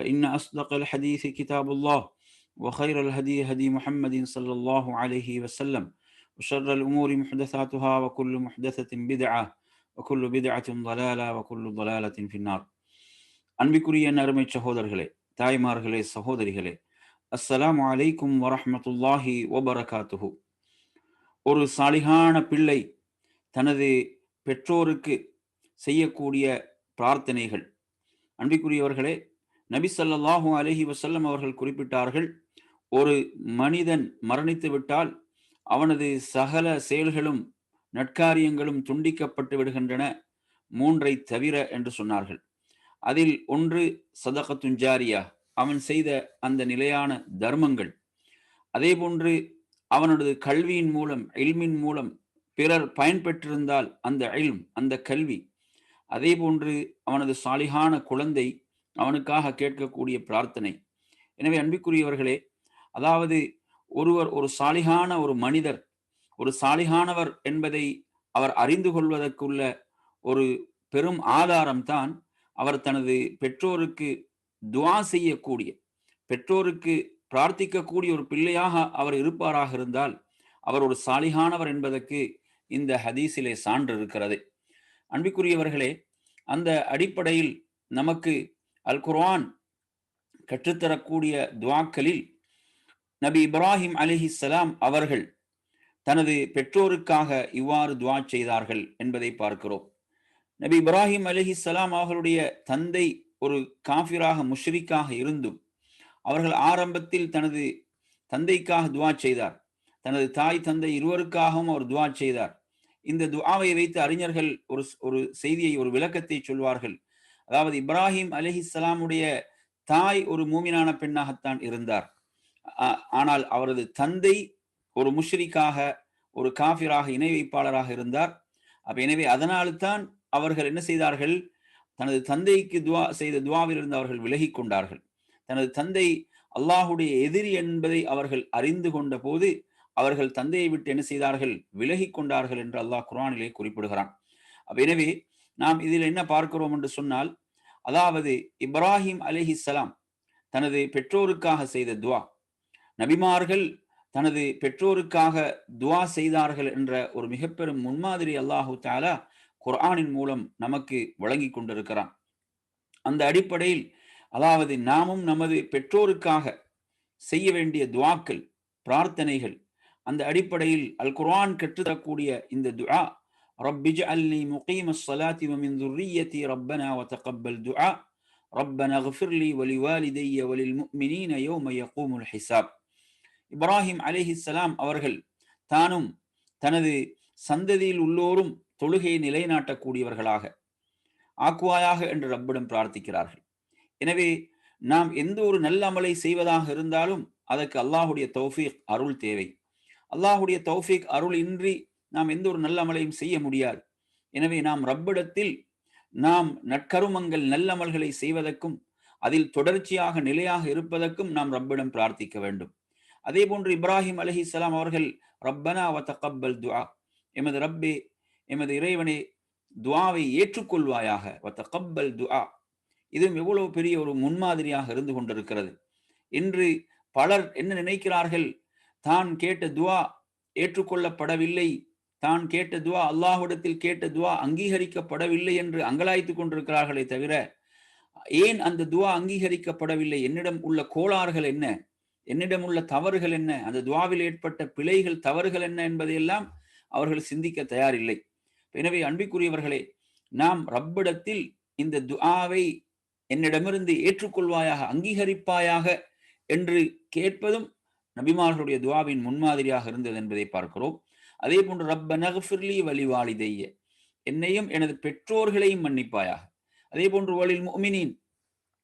فإن أصدق الحديث كتاب الله وخير الهدي هدي محمد صلى الله عليه وسلم وشر الأمور محدثاتها وكل محدثة بدعة وكل بدعة ضلالة وكل ضلالة في النار அன்பிக்குரிய அருமை சகோதரர்களே தாய்மார்களே சகோதரிகளே அஸ்ஸலாமு அலைக்கும் வரஹ்மத்துல்லாஹி வபரகாத்துஹு ஒரு சாலிகான பிள்ளை தனது பெற்றோருக்கு செய்யக்கூடிய பிரார்த்தனைகள் அன்பிக்குரியவர்களே நபி ஸல்லல்லாஹு வசல்லம் அவர்கள் குறிப்பிட்டார்கள் ஒரு மனிதன் மரணித்து விட்டால் அவனது சகல செயல்களும் நட்காரியங்களும் துண்டிக்கப்பட்டு விடுகின்றன மூன்றை தவிர என்று சொன்னார்கள். அதில் ஒன்று சதகத்துஞ்சாரியா அவன் செய்த அந்த நிலையான தர்மங்கள். அதே போன்று அவனது கல்வியின் மூலம் எல்மின் மூலம் பிறர் பயன்பெற்றிருந்தால் அந்த எல்ம் அந்த கல்வி. அதே போன்று அவனது சாலிகான குழந்தை அவனுக்காக கேட்கக்கூடிய பிரார்த்தனை. எனவே அன்பிற்குரியவர்களே அதாவது ஒருவர் ஒரு சாலிகான ஒரு மனிதர் ஒரு சாலிகானவர் என்பதை அவர் அறிந்து கொள்வதற்குள்ள ஒரு பெரும் ஆதாரம் தான் அவர் தனது பெற்றோருக்கு துவா செய்யக்கூடிய பெற்றோருக்கு பிரார்த்திக்கக்கூடிய ஒரு பிள்ளையாக அவர் இருப்பாராக இருந்தால் அவர் ஒரு சாலிகானவர் என்பதற்கு இந்த ஹதீஸிலே சான்று இருக்கிறது. அன்பிற்குரியவர்களே அந்த அடிப்படையில் நமக்கு அல் குர்ஆன் கற்றுத்தரக்கூடிய துவாக்களில் நபி இப்ராஹிம் சலாம் அவர்கள் தனது பெற்றோருக்காக இவ்வாறு துவா செய்தார்கள் என்பதை பார்க்கிறோம். நபி இப்ராஹிம் சலாம் அவர்களுடைய தந்தை ஒரு காஃபிராக முஷ்ரிக்காக இருந்தும் அவர்கள் ஆரம்பத்தில் தனது தந்தைக்காக துவா செய்தார். தனது தாய் தந்தை இருவருக்காகவும் அவர் துவா செய்தார். இந்த துவாவை வைத்து அறிஞர்கள் ஒரு ஒரு செய்தியை ஒரு விளக்கத்தை சொல்வார்கள். அதாவது இப்ராஹிம் அலிஹிஸ்ஸலாமுடைய தாய் ஒரு மூமினான பெண்ணாகத்தான் இருந்தார். ஆனால் அவரது தந்தை ஒரு முஷ்ரிக்காக ஒரு காஃபிராக இணை வைப்பாளராக இருந்தார். அப்ப எனவே அதனால்தான் அவர்கள் என்ன செய்தார்கள்? தனது தந்தைக்கு துவா செய்த துவாவிலிருந்து அவர்கள் விலகி கொண்டார்கள். தனது தந்தை அல்லாஹுடைய எதிரி என்பதை அவர்கள் அறிந்து கொண்ட போது அவர்கள் தந்தையை விட்டு என்ன செய்தார்கள்? விலகி கொண்டார்கள் என்று அல்லாஹ் குரானிலே குறிப்பிடுகிறான். அப்ப எனவே நாம் இதில் என்ன பார்க்கிறோம் என்று சொன்னால் அதாவது இப்ராஹிம் அலிஹிசலாம் தனது பெற்றோருக்காக செய்த துவா. நபிமார்கள் தனது பெற்றோருக்காக துவா செய்தார்கள் என்ற ஒரு மிகப்பெரும் முன்மாதிரி அல்லாஹு தாலா குர்ஆனின் மூலம் நமக்கு வழங்கி கொண்டிருக்கிறான். அந்த அடிப்படையில் அதாவது நாமும் நமது பெற்றோருக்காக செய்ய வேண்டிய துவாக்கள் பிரார்த்தனைகள் அந்த அடிப்படையில் அல் குர்ஆன் கற்றுத்தரக்கூடிய இந்த துவா رب اجعلني مقيم الصلاة ومن ذريتي ربنا وتقبل دعاء ربنا اغفر لي ولوالدي وللمؤمنين يوم يقوم الحساب இப்ராஹிம் அலிஹிஸ்லாம் அவர்கள் தானும் தனது சந்ததியில் உள்ளோரும் தொழுகையை நிலைநாட்டக்கூடியவர்களாக ஆக்குவாயாக என்று ரப்பிடம் பிரார்த்திக்கிறார்கள் எனவே நாம் எந்த ஒரு நல்ல அமலை செய்வதாக இருந்தாலும் அதற்கு அல்லாஹுடைய தௌஃபீக் அருள் தேவை அல்லாஹுடைய தௌஃபீக் அருள் இன்றி நாம் எந்த ஒரு நல்ல அமலையும் செய்ய முடியாது. எனவே நாம் ரப்பிடத்தில் நாம் நற்கருமங்கள் நல்லமல்களை செய்வதற்கும் அதில் தொடர்ச்சியாக நிலையாக இருப்பதற்கும் நாம் ரப்பிடம் பிரார்த்திக்க வேண்டும். அதே போன்று இப்ராஹிம் அலஹி இஸ்லாம் அவர்கள் ரப்பனா வ தகப்பல் துவா எமது ரப்பே எமது இறைவனே துவாவை ஏற்றுக்கொள்வாயாக. வ தகப்பல் துவா இதுவும் எவ்வளவு பெரிய ஒரு முன்மாதிரியாக இருந்து கொண்டிருக்கிறது. இன்று பலர் என்ன நினைக்கிறார்கள்? தான் கேட்ட துவா ஏற்றுக்கொள்ளப்படவில்லை. தான் கேட்ட துவா அல்லாஹுடத்தில் கேட்ட துவா அங்கீகரிக்கப்படவில்லை என்று அங்கலாய்த்து கொண்டிருக்கிறார்களே தவிர ஏன் அந்த துவா அங்கீகரிக்கப்படவில்லை? என்னிடம் உள்ள கோளாறுகள் என்ன? என்னிடம் உள்ள தவறுகள் என்ன? அந்த துவாவில் ஏற்பட்ட பிழைகள் தவறுகள் என்ன என்பதையெல்லாம் அவர்கள் சிந்திக்க தயாரில்லை. எனவே அன்பிற்குரியவர்களே நாம் ரப்பிடத்தில் இந்த துஆவை என்னிடமிருந்து ஏற்றுக்கொள்வாயாக அங்கீகரிப்பாயாக என்று கேட்பதும் நபிமார்களுடைய துவாவின் முன்மாதிரியாக இருந்தது என்பதை பார்க்கிறோம். அதே போன்று ரப்ப நகஃபிர்லி வலிவாளிதைய என்னையும் எனது பெற்றோர்களையும் மன்னிப்பாயாக. அதே போன்று வலில் மோமினின்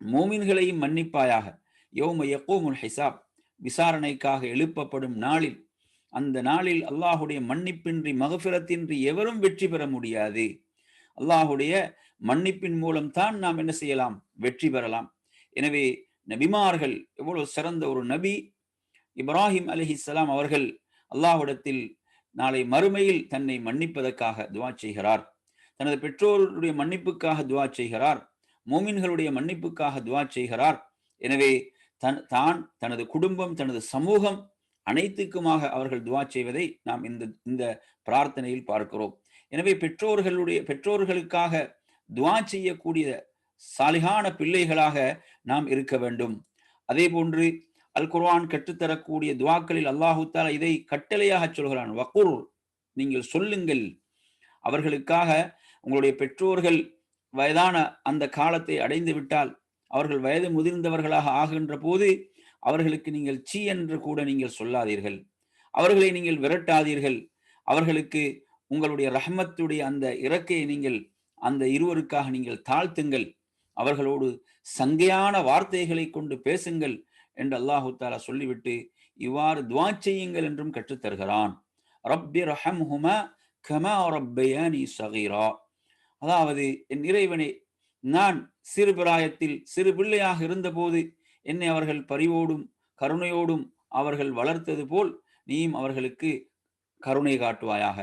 மோமின்களையும் மன்னிப்பாயாக. யோம யகோமுல் ஹிசாப் விசாரணைக்காக எழுப்பப்படும் நாளில் அந்த நாளில் அல்லாஹுடைய மன்னிப்பின்றி மகபிரத்தின்றி எவரும் வெற்றி பெற முடியாது. அல்லாஹுடைய மன்னிப்பின் மூலம் தான் நாம் என்ன செய்யலாம்? வெற்றி பெறலாம். எனவே நபிமார்கள் எவ்வளவு சிறந்த ஒரு நபி. இப்ராஹிம் அலிஹிஸ்லாம் அவர்கள் அல்லாஹுடத்தில் நாளை மறுமையில் தன்னை மன்னிப்பதற்காக துவா செய்கிறார். தனது பெற்றோருடைய மன்னிப்புக்காக துவா செய்கிறார். மோமின்களுடைய மன்னிப்புக்காக துவா செய்கிறார். எனவே தன் தான் தனது குடும்பம் தனது சமூகம் அனைத்துக்குமாக அவர்கள் துவா செய்வதை நாம் இந்த இந்த பிரார்த்தனையில் பார்க்கிறோம். எனவே பெற்றோர்களுடைய பெற்றோர்களுக்காக துவா செய்யக்கூடிய சாலிகான பிள்ளைகளாக நாம் இருக்க வேண்டும். அதே போன்று அல் குர்ஆன் கற்றுத்தரக்கூடிய துவாக்களில் அல்லாஹு தாலா இதை கட்டளையாக சொல்கிறான். வக்குர் நீங்கள் சொல்லுங்கள். அவர்களுக்காக உங்களுடைய பெற்றோர்கள் வயதான அந்த காலத்தை அடைந்து விட்டால் அவர்கள் வயது முதிர்ந்தவர்களாக ஆகின்ற போது அவர்களுக்கு நீங்கள் சீ என்று கூட நீங்கள் சொல்லாதீர்கள். அவர்களை நீங்கள் விரட்டாதீர்கள். அவர்களுக்கு உங்களுடைய ரஹமத்துடைய அந்த இறக்கையை நீங்கள் அந்த இருவருக்காக நீங்கள் தாழ்த்துங்கள். அவர்களோடு சங்கையான வார்த்தைகளை கொண்டு பேசுங்கள். என்று அல்லாஹு தாலா சொல்லிவிட்டு இவ்வாறு துவா செய்யுங்கள் என்றும் கற்றுத்தருகிறான். ரப்பி ரஹம்ஹுமா கமா ரப்பயானி சகீரா. அதாவது என் இறைவனே நான் சிறு பிராயத்தில் சிறு பிள்ளையாக இருந்தபோது என்னை அவர்கள் பரிவோடும் கருணையோடும் அவர்கள் வளர்த்தது போல் நீயும் அவர்களுக்கு கருணை காட்டுவாயாக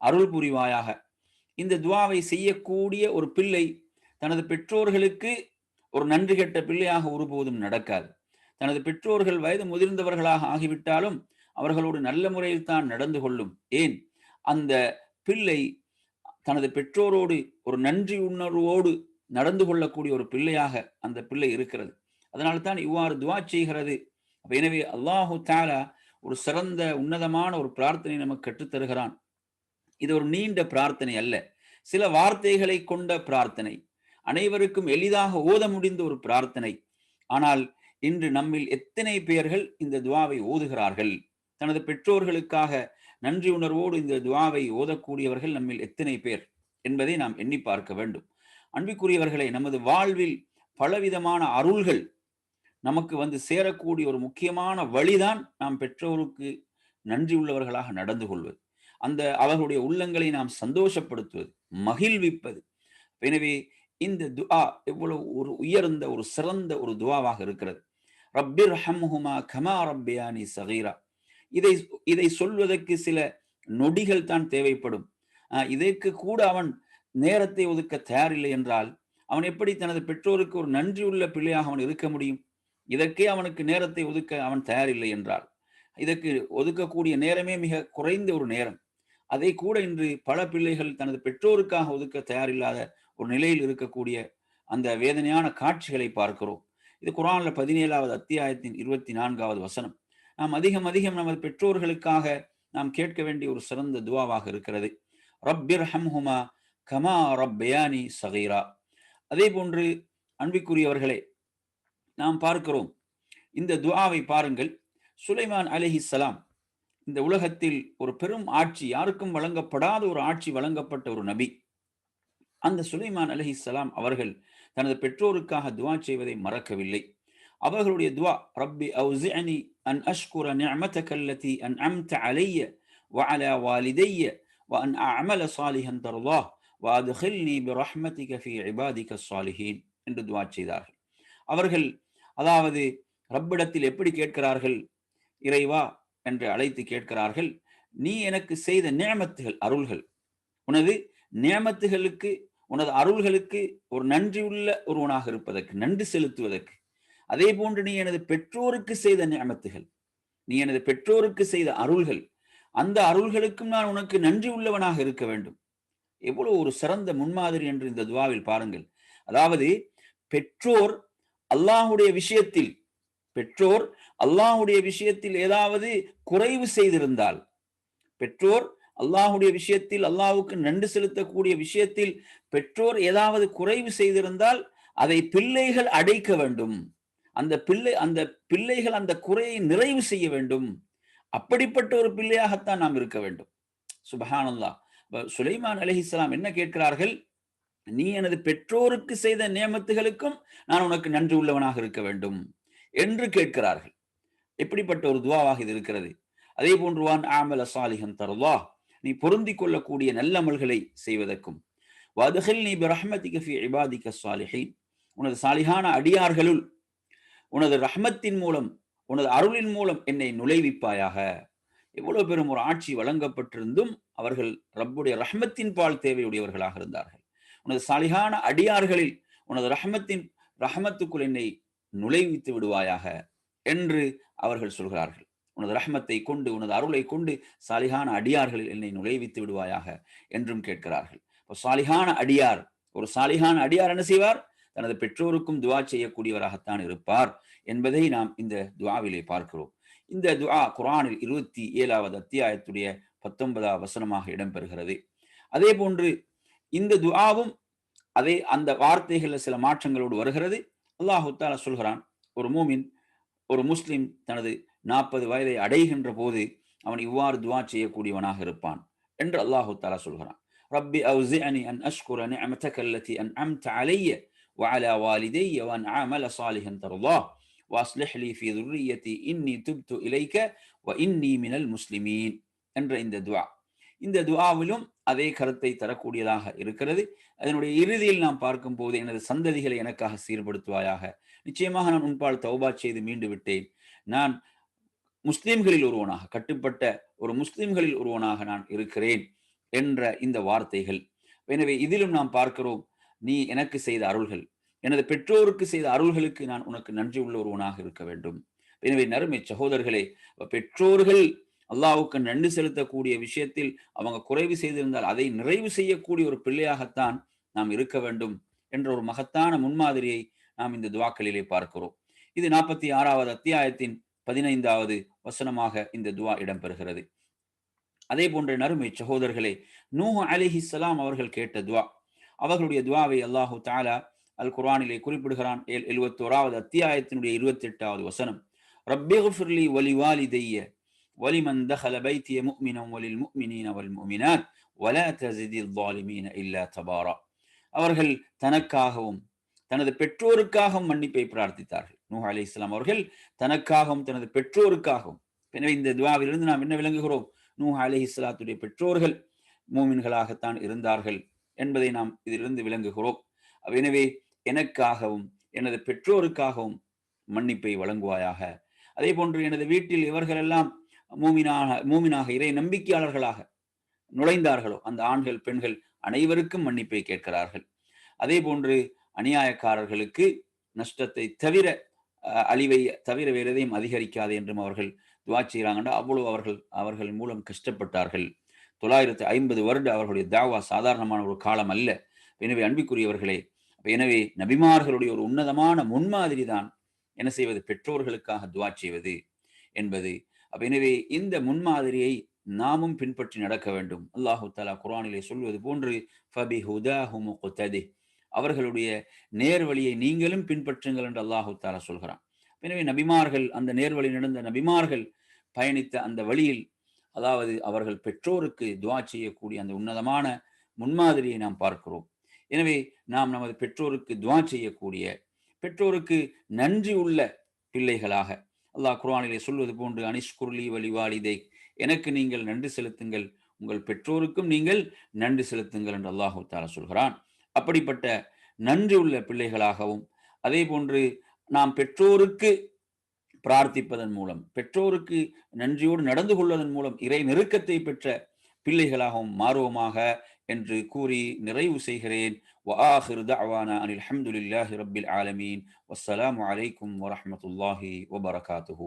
அருள் புரிவாயாக. இந்த துவாவை செய்யக்கூடிய ஒரு பிள்ளை தனது பெற்றோர்களுக்கு ஒரு நன்றி கெட்ட பிள்ளையாக ஒருபோதும் நடக்காது. தனது பெற்றோர்கள் வயது முதிர்ந்தவர்களாக ஆகிவிட்டாலும் அவர்களோடு நல்ல முறையில் தான் நடந்து கொள்ளும். ஏன்? அந்த பிள்ளை தனது பெற்றோரோடு ஒரு நன்றி உணர்வோடு நடந்து கொள்ளக்கூடிய ஒரு பிள்ளையாக அந்த பிள்ளை இருக்கிறது. அதனால தான் இவ்வாறு துவா செய்கிறது. எனவே அல்லாஹு தாலா ஒரு சிறந்த உன்னதமான ஒரு பிரார்த்தனை நமக்கு கற்றுத்தருகிறான். இது ஒரு நீண்ட பிரார்த்தனை அல்ல. சில வார்த்தைகளை கொண்ட பிரார்த்தனை. அனைவருக்கும் எளிதாக ஓத முடிந்த ஒரு பிரார்த்தனை. ஆனால் இன்று நம்மில் எத்தனை பேர்கள் இந்த துவாவை ஓதுகிறார்கள்? தனது பெற்றோர்களுக்காக நன்றி உணர்வோடு இந்த துவாவை ஓதக்கூடியவர்கள் நம்மில் எத்தனை பேர் என்பதை நாம் எண்ணி பார்க்க வேண்டும். அன்பிற்குரியவர்களை நமது வாழ்வில் பலவிதமான அருள்கள் நமக்கு வந்து சேரக்கூடிய ஒரு முக்கியமான வழிதான் நாம் பெற்றோருக்கு நன்றி உள்ளவர்களாக நடந்து கொள்வது. அந்த அவர்களுடைய உள்ளங்களை நாம் சந்தோஷப்படுத்துவது மகிழ்விப்பது. எனவே இந்த துஆ எவ்வளவு ஒரு உயர்ந்த ஒரு சிறந்த ஒரு துவாவாக இருக்கிறது. ரப்பிர் ஹம்ஹுமா கமா ரப்பியானி சகீரா. இதை இதை சொல்வதற்கு சில நொடிகள் தான் தேவைப்படும். இதற்கு கூட அவன் நேரத்தை ஒதுக்க தயாரில்லை என்றால் அவன் எப்படி தனது பெற்றோருக்கு ஒரு நன்றி உள்ள பிள்ளையாக அவன் இருக்க முடியும்? இதற்கே அவனுக்கு நேரத்தை ஒதுக்க அவன் தயாரில்லை என்றால். இதற்கு ஒதுக்கக்கூடிய நேரமே மிக குறைந்த ஒரு நேரம். அதை கூட இன்று பல பிள்ளைகள் தனது பெற்றோருக்காக ஒதுக்க தயாரில்லாத ஒரு நிலையில் இருக்கக்கூடிய அந்த வேதனையான காட்சிகளை பார்க்கிறோம். இது குரான்ல பதினேழாவது அத்தியாயத்தின் இருபத்தி நான்காவது வசனம். நாம் அதிகம் அதிகம் நமது பெற்றோர்களுக்காக நாம் கேட்க வேண்டிய ஒரு சிறந்த துவாவாக இருக்கிறது. ரப்பிர் ஹம்ஹுமா கமா ரப்பயானி சகைரா. அதே போன்று அன்பிற்குரியவர்களே நாம் பார்க்கிறோம் இந்த துவாவை பாருங்கள். சுலைமான் அலஹி சலாம் இந்த உலகத்தில் ஒரு பெரும் ஆட்சி யாருக்கும் வழங்கப்படாத ஒரு ஆட்சி வழங்கப்பட்ட ஒரு நபி. அந்த சுலைமான் அலஹி சலாம் அவர்கள் தனது பெற்றோருக்காக துவா செய்வதை மறக்கவில்லை அவர்களுடைய துவா ரப்பி அவுசிஅனி அன் அஷ்குர நிஅமதக அல்லதி அன்அம்த அலைய وعلى والدي وأن أعمل صالحا ترضاه وأدخلني برحمتك في عبادك الصالحين என்று துவா செய்தார்கள் அவர்கள் அதாவது ரப்பிடத்தில் எப்படி கேட்கிறார்கள் இறைவா என்று அழைத்து கேட்கிறார்கள் நீ எனக்கு செய்த நியமத்துகள் அருள்கள் உனது நியமத்துகளுக்கு உனது அருள்களுக்கு ஒரு நன்றியுள்ள ஒருவனாக இருப்பதற்கு நன்றி செலுத்துவதற்கு. அதே போன்று நீ எனது பெற்றோருக்கு செய்த நியமத்துகள் நீ எனது பெற்றோருக்கு செய்த அருள்கள் அந்த அருள்களுக்கும் நான் உனக்கு நன்றி உள்ளவனாக இருக்க வேண்டும். எவ்வளவு ஒரு சிறந்த முன்மாதிரி என்று இந்த துவாவில் பாருங்கள். அதாவது பெற்றோர் அல்லாஹுடைய விஷயத்தில் பெற்றோர் அல்லாஹுடைய விஷயத்தில் ஏதாவது குறைவு செய்திருந்தால் பெற்றோர் அல்லாஹுடைய விஷயத்தில் அல்லாஹுக்கு நன்றி செலுத்தக்கூடிய விஷயத்தில் பெற்றோர் ஏதாவது குறைவு செய்திருந்தால் அதை பிள்ளைகள் அடைக்க வேண்டும். அந்த பிள்ளை அந்த பிள்ளைகள் அந்த குறையை நிறைவு செய்ய வேண்டும். அப்படிப்பட்ட ஒரு பிள்ளையாகத்தான் நாம் இருக்க வேண்டும். சுபஹானல்லா சுலைமான் அலஹிஸ்லாம் என்ன கேட்கிறார்கள்? நீ எனது பெற்றோருக்கு செய்த நியமத்துகளுக்கும் நான் உனக்கு நன்றி உள்ளவனாக இருக்க வேண்டும் என்று கேட்கிறார்கள். எப்படிப்பட்ட ஒரு துவாவாக இது இருக்கிறது? அதே போன்றுவான் ஆமல சாலிஹன் தருவா நீ பொருந்தி கொள்ளக்கூடிய நல்லமல்களை செய்வதற்கும். வதுகில் நீ பிரஹ்மதிக ஃபி இபாதிக சாலிஹின் உனது சாலிகான அடியார்களுள் உனது ரஹ்மத்தின் மூலம் உனது அருளின் மூலம் என்னை நுழைவிப்பாயாக. எவ்வளவு பெரும் ஒரு ஆட்சி வழங்கப்பட்டிருந்தும் அவர்கள் ரப்புடைய ரஹ்மத்தின் பால் தேவையுடையவர்களாக இருந்தார்கள். உனது சாலிகான அடியார்களில் உனது ரஹ்மத்தின் ரஹமத்துக்குள் என்னை நுழைவித்து விடுவாயாக என்று அவர்கள் சொல்கிறார்கள். உனது ரஹ்மத்தை கொண்டு உனது அருளை கொண்டு சாலிகான அடியார்களில் என்னை நுழைவித்து விடுவாயாக என்றும் கேட்கிறார்கள். இப்போ சாலிகான அடியார் ஒரு சாலிகான அடியார் என்ன செய்வார்? தனது பெற்றோருக்கும் துவா செய்யக்கூடியவராகத்தான் இருப்பார் என்பதை நாம் இந்த துவாவிலே பார்க்கிறோம். இந்த துவா குரானில் இருபத்தி ஏழாவது அத்தியாயத்துடைய பத்தொன்பதாவது வசனமாக இடம்பெறுகிறது. அதே போன்று இந்த துவாவும் அதே அந்த வார்த்தைகளில் சில மாற்றங்களோடு வருகிறது. அல்லாஹு தாலா சொல்கிறான் ஒரு மூமின் ஒரு முஸ்லிம் தனது நாற்பது வயதை அடைகின்ற போது அவன் இவ்வாறு துவா செய்யக்கூடியவனாக இருப்பான் என்று அல்லாஹு தாலா சொல்கிறான் ரப்பி அவுசிஅனி அன் அஷ்குர நிஅமதக அல்லதி அன்அம்த அலைய وعلى والدي وأن أعمل صالحا ترضاه وأصلح لي في ذريتي إني تبت إليك وإني من المسلمين என்ற இந்த துவா இந்த துவாவிலும் அதே கருத்தை தரக்கூடியதாக இருக்கிறது அதனுடைய இறுதியில் நாம் பார்க்கும் போது எனது சந்ததிகளை எனக்காக சீர்படுத்துவாயாக நிச்சயமாக நான் உன்பால் தௌபா செய்து மீண்டு விட்டேன் நான் முஸ்லிம்களில் ஒருவனாக கட்டுப்பட்ட ஒரு முஸ்லிம்களில் ஒருவனாக நான் இருக்கிறேன் என்ற இந்த வார்த்தைகள். எனவே இதிலும் நாம் பார்க்கிறோம் நீ எனக்கு செய்த அருள்கள் எனது பெற்றோருக்கு செய்த அருள்களுக்கு நான் உனக்கு நன்றி உள்ள ஒருவனாக இருக்க வேண்டும். எனவே நறுமை சகோதரர்களே பெற்றோர்கள் அல்லாவுக்கு நன்றி செலுத்தக்கூடிய விஷயத்தில் அவங்க குறைவு செய்திருந்தால் அதை நிறைவு செய்யக்கூடிய ஒரு பிள்ளையாகத்தான் நாம் இருக்க வேண்டும் என்ற ஒரு மகத்தான முன்மாதிரியை நாம் இந்த துவாக்களிலே பார்க்கிறோம். இது நாற்பத்தி ஆறாவது அத்தியாயத்தின் பதினைந்தாவது வசனமாக இந்த துவா இடம்பெறுகிறது அதே போன்ற நறுமை சகோதரர்களே நூஹ் அலிஹிஸ்லாம் அவர்கள் கேட்ட துவா அவர்களுடைய துவாவை அல்லாஹு தாலா அல் குர்ஆனிலே குறிப்பிடுகிறான் எழுபத்தோராவது அத்தியாயத்தினுடைய இருபத்தி எட்டாவது வசனம் ரப்பேகுஃபிர்லி வலி வாலிதைய ولمن دخل بيتي مؤمنا وللمؤمنين والمؤمنات ولا تزد الظالمين إلا تبارا அவர்கள் தனக்காகவும் தனது பெற்றோருக்காகவும் மன்னிப்பை பிரார்த்தித்தார்கள் நூஹ் அலி இஸ்லாம் அவர்கள் தனக்காகவும் தனது பெற்றோருக்காகவும் எனவே இந்த துவாவிலிருந்து நாம் என்ன விளங்குகிறோம்? நூஹ் அலி இஸ்லாத்துடைய பெற்றோர்கள் மூமின்களாகத்தான் இருந்தார்கள் என்பதை நாம் இதிலிருந்து விளங்குகிறோம். எனவே எனக்காகவும் எனது பெற்றோருக்காகவும் மன்னிப்பை வழங்குவாயாக. அதே போன்று எனது வீட்டில் இவர்களெல்லாம் மூமினாக மூமினாக இறை நம்பிக்கையாளர்களாக நுழைந்தார்களோ அந்த ஆண்கள் பெண்கள் அனைவருக்கும் மன்னிப்பை கேட்கிறார்கள். அதே போன்று அநியாயக்காரர்களுக்கு நஷ்டத்தை தவிர அழிவை தவிர வேறு எதையும் அதிகரிக்காது என்றும் அவர்கள் துவா செய்கிறாங்கன்னா அவ்வளவு அவர்கள் அவர்கள் மூலம் கஷ்டப்பட்டார்கள். தொள்ளாயிரத்து ஐம்பது வருட அவர்களுடைய தாவா சாதாரணமான ஒரு காலம் அல்ல. எனவே அன்பிக்குரியவர்களே எனவே நபிமார்களுடைய ஒரு உன்னதமான முன்மாதிரி தான் என்ன செய்வது? பெற்றோர்களுக்காக துவா செய்வது என்பது. அப்ப எனவே இந்த முன்மாதிரியை நாமும் பின்பற்றி நடக்க வேண்டும். அல்லாஹு தாலா குரானிலே சொல்வது போன்று ஃபபி ஹுதாஹுமுகுத்ததி அவர்களுடைய நேர்வழியை நீங்களும் பின்பற்றுங்கள் என்று அல்லாஹு தாலா சொல்கிறான். எனவே நபிமார்கள் அந்த நேர்வழி நடந்த நபிமார்கள் பயணித்த அந்த வழியில் அதாவது அவர்கள் பெற்றோருக்கு துவா செய்யக்கூடிய அந்த உன்னதமான முன்மாதிரியை நாம் பார்க்கிறோம். எனவே நாம் நமது பெற்றோருக்கு துவா செய்யக்கூடிய பெற்றோருக்கு நன்றி உள்ள பிள்ளைகளாக அல்லாஹ் குரானிலே சொல்வது போன்று அனிஷ்குர்லி வழிவாளிதை எனக்கு நீங்கள் நன்றி செலுத்துங்கள் உங்கள் பெற்றோருக்கும் நீங்கள் நன்றி செலுத்துங்கள் என்று அல்லாஹு தாலா சொல்கிறான். அப்படிப்பட்ட நன்றி உள்ள பிள்ளைகளாகவும் அதே போன்று நாம் பெற்றோருக்கு பிரார்த்திப்பதன் மூலம் பெற்றோருக்கு நன்றியோடு நடந்து கொள்வதன் மூலம் இறை நெருக்கத்தை பெற்ற பிள்ளைகளாகவும் மாறுவோமாக என்று கூறி நிறைவு செய்கிறேன் وآخر دعوانا أن الحمد لله رب العالمين والسلام عليكم ورحمة الله وبركاته